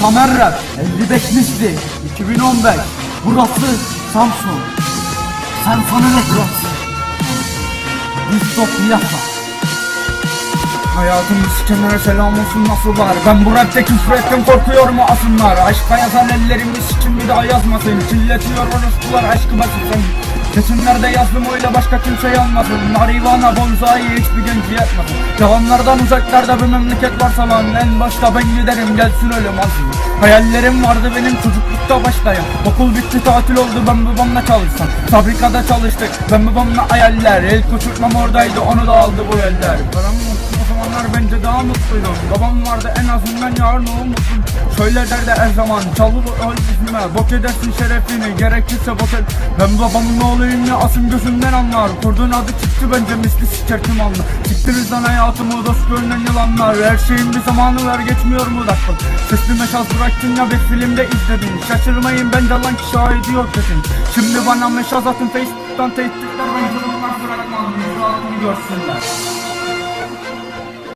Tamer Rap 55 misli 2015 Burası Samsun. Sen sana ne burası Yusuf Niyasa Hayatımı sikenlere selam olsun nasıl var? Ben bu rapte küfür ettim korkuyorum asınlar Aşka yazan ellerimi sikin bir daha yazmasın. Kirletiyor orospular aşkı basılsın Kesimlerde yazdım öyle başka kimse yanmasın Narivana bonzai hiçbir genci yetmesin Yalanlardan uzaklarda bir memleket varsa lan En başta ben giderim gelsin ölüm azmi Hayallerim vardı benim çocuklukta başlayan Okul bitti tatil oldu ben babamla çalışsam. Fabrikada çalıştık ben babamla hayaller. El uçurtmam oradaydı onu da aldı bu eller. O zamanlar bence daha mutluydum Babam vardı en azından yarın o mutluyum Şöyle derdi her zaman çalı öl yüzüme Bok edersin şerefini gerekirse bok et Ben babamın oğluyum ya asım gözümden anlar. Kurduğun adı çıktı bence misli siker kim anlar Siktiniz lan hayatımı dost görünen yılanlar. Her şeyin bir zamanı var geçmiyor mu dakika? Sesli meşaz bıraktın ya bir filmde izledin. Şaşırmayın bence lan ki şahidi kesin. Şimdi bana meşaz atın Facebook'tan tehditler Ben durumlar bırakmam. Yüzü görsünler